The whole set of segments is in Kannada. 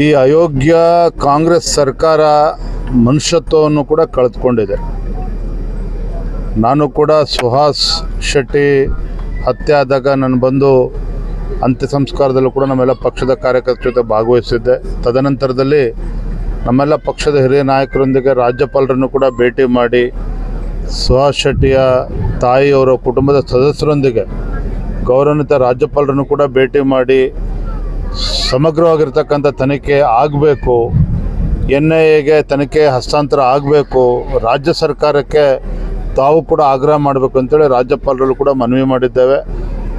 ಈ ಅಯೋಗ್ಯ ಕಾಂಗ್ರೆಸ್ ಸರ್ಕಾರ ಮನುಷ್ಯತ್ವವನ್ನು ಕೂಡ ಕಳೆದುಕೊಂಡಿದೆ. ನಾನು ಕೂಡ ಸುಹಾಸ್ ಶೆಟ್ಟಿ ಹತ್ಯೆ ಆದಾಗ ನಾನು ಬಂದು ಅಂತ್ಯ ಸಂಸ್ಕಾರದಲ್ಲೂ ಕೂಡ ನಮ್ಮೆಲ್ಲ ಪಕ್ಷದ ಕಾರ್ಯಕರ್ತರ ಜೊತೆ ಭಾಗವಹಿಸಿದ್ದೆ. ತದನಂತರದಲ್ಲಿ ನಮ್ಮೆಲ್ಲ ಪಕ್ಷದ ಹಿರಿಯ ನಾಯಕರೊಂದಿಗೆ ರಾಜ್ಯಪಾಲರನ್ನು ಕೂಡ ಭೇಟಿ ಮಾಡಿ ಸುಹಾಸ್ ಶೆಟ್ಟಿಯ ತಾಯಿಯವರ ಕುಟುಂಬದ ಸದಸ್ಯರೊಂದಿಗೆ ಗೌರವಾನ್ವಿತ ರಾಜ್ಯಪಾಲರನ್ನು ಕೂಡ ಭೇಟಿ ಮಾಡಿ ಸಮಗ್ರವಾಗಿರ್ತಕ್ಕಂಥ ತನಿಖೆ ಆಗಬೇಕು, ಎನ್ ಐ ಎಗೆ ತನಿಖೆ ಹಸ್ತಾಂತರ ಆಗಬೇಕು, ರಾಜ್ಯ ಸರ್ಕಾರಕ್ಕೆ ತಾವು ಕೂಡ ಆಗ್ರಹ ಮಾಡಬೇಕು ಅಂತೇಳಿ ರಾಜ್ಯಪಾಲರಲ್ಲೂ ಕೂಡ ಮನವಿ ಮಾಡಿದ್ದೇವೆ.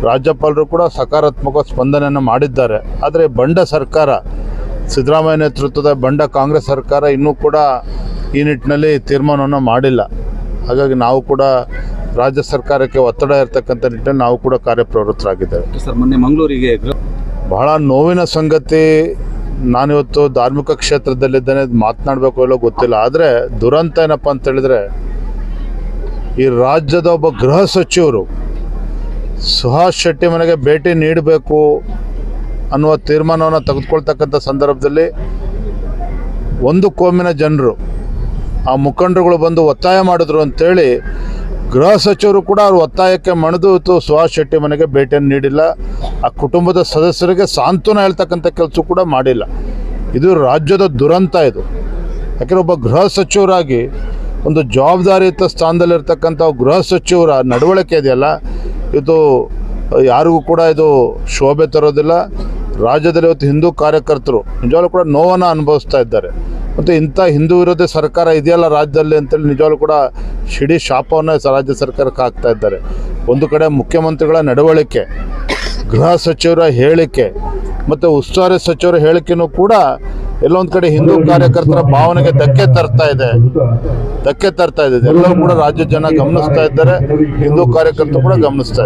ರಾಜ್ಯಪಾಲರು ಕೂಡ ಸಕಾರಾತ್ಮಕ ಸ್ಪಂದನೆಯನ್ನು ಮಾಡಿದ್ದಾರೆ. ಆದರೆ ಬಂಡ ಸರ್ಕಾರ, ಸಿದ್ದರಾಮಯ್ಯ ನೇತೃತ್ವದ ಬಂಡ ಕಾಂಗ್ರೆಸ್ ಸರ್ಕಾರ ಇನ್ನೂ ಕೂಡ ಈ ನಿಟ್ಟಿನಲ್ಲಿ ತೀರ್ಮಾನವನ್ನು ಮಾಡಿಲ್ಲ. ಹಾಗಾಗಿ ನಾವು ಕೂಡ ರಾಜ್ಯ ಸರ್ಕಾರಕ್ಕೆ ಒತ್ತಡ ಇರತಕ್ಕಂಥ ನಿಟ್ಟಿನಲ್ಲಿ ನಾವು ಕೂಡ ಕಾರ್ಯಪ್ರವೃತ್ತರಾಗಿದ್ದೇವೆ. ಸರ್ ಮೊನ್ನೆ ಮಂಗಳೂರಿಗೆ ಬಹಳ ನೋವಿನ ಸಂಗತಿ ನಾನಿವತ್ತು ಧಾರ್ಮಿಕ ಕ್ಷೇತ್ರದಲ್ಲಿದ್ದೇನೆ ಮಾತನಾಡಬೇಕು ಇಲ್ಲೋ ಗೊತ್ತಿಲ್ಲ. ಆದರೆ ದುರಂತ ಏನಪ್ಪ ಅಂತ ಹೇಳಿದ್ರೆ ಈ ರಾಜ್ಯದ ಒಬ್ಬ ಗೃಹ ಸಚಿವರು ಸುಹಾಸ್ ಶೆಟ್ಟಿ ಮನೆಗೆ ಭೇಟಿ ನೀಡಬೇಕು ಅನ್ನುವ ತೀರ್ಮಾನವನ್ನು ತೆಗೆದುಕೊಳ್ತಕ್ಕಂಥ ಸಂದರ್ಭದಲ್ಲಿ ಒಂದು ಕೋಮಿನ ಜನರು ಆ ಮುಖಂಡರುಗಳು ಬಂದು ಒತ್ತಾಯ ಮಾಡಿದ್ರು ಅಂತೇಳಿ ಗೃಹ ಸಚಿವರು ಕೂಡ ಅವ್ರ ಒತ್ತಾಯಕ್ಕೆ ಮಣಿದು ಸುಹಾಸ್ ಶೆಟ್ಟಿ ಮನೆಗೆ ಭೇಟಿಯನ್ನು ನೀಡಿಲ್ಲ. ಆ ಕುಟುಂಬದ ಸದಸ್ಯರಿಗೆ ಸಾಂತ್ವನ ಹೇಳ್ತಕ್ಕಂಥ ಕೆಲಸ ಕೂಡ ಮಾಡಿಲ್ಲ. ಇದು ರಾಜ್ಯದ ದುರಂತ ಇದು. ಯಾಕೆಂದರೆ ಒಬ್ಬ ಗೃಹ ಸಚಿವರಾಗಿ ಒಂದು ಜವಾಬ್ದಾರಿಯುತ ಸ್ಥಾನದಲ್ಲಿರ್ತಕ್ಕಂಥ ಗೃಹ ಸಚಿವರ ನಡವಳಿಕೆ ಇದೆಯಲ್ಲ, ಇದು ಯಾರಿಗೂ ಕೂಡ ಇದು ಶೋಭೆ ತರೋದಿಲ್ಲ. ರಾಜ್ಯದಲ್ಲಿ ಇವತ್ತು ಹಿಂದೂ ಕಾರ್ಯಕರ್ತರು ನಿಜವಾಗ್ಲೂ ಕೂಡ ನೋವನ್ನು ಅನುಭವಿಸ್ತಾ ಇದ್ದಾರೆ. ಮತ್ತು ಇಂಥ ಹಿಂದೂ ವಿರೋಧಿ ಸರ್ಕಾರ ಇದೆಯಲ್ಲ ರಾಜ್ಯದಲ್ಲಿ ಅಂತೇಳಿ ನಿಜವಾಗ್ಲೂ ಕೂಡ ಶಿಡಿ ಶಾಪವನ್ನು ರಾಜ್ಯ ಸರ್ಕಾರಕ್ಕೆ ಹಾಕ್ತಾ ಇದ್ದಾರೆ. ಒಂದು ಕಡೆ ಮುಖ್ಯಮಂತ್ರಿಗಳ ನಡವಳಿಕೆ, ಗೃಹ ಸಚಿವರ ಹೇಳಿಕೆ ಮತ್ತು ಉಸ್ತುವಾರಿ ಸಚಿವರ ಹೇಳಿಕೆನೂ ಕೂಡ ಎಲ್ಲೊಂದು ಕಡೆ ಹಿಂದೂ ಕಾರ್ಯಕರ್ತರ ಭಾವನೆಗೆ ಧಕ್ಕೆ ತರ್ತಾ ಇದೆ. ಧಕ್ಕೆ ತರ್ತಾ ಇದೆ. ಎಲ್ಲರೂ ಕೂಡ ರಾಜ್ಯ ಜನ ಗಮನಿಸ್ತಾ ಇದ್ದಾರೆ. ಹಿಂದೂ ಕಾರ್ಯಕರ್ತರು ಕೂಡ ಗಮನಿಸ್ತಾ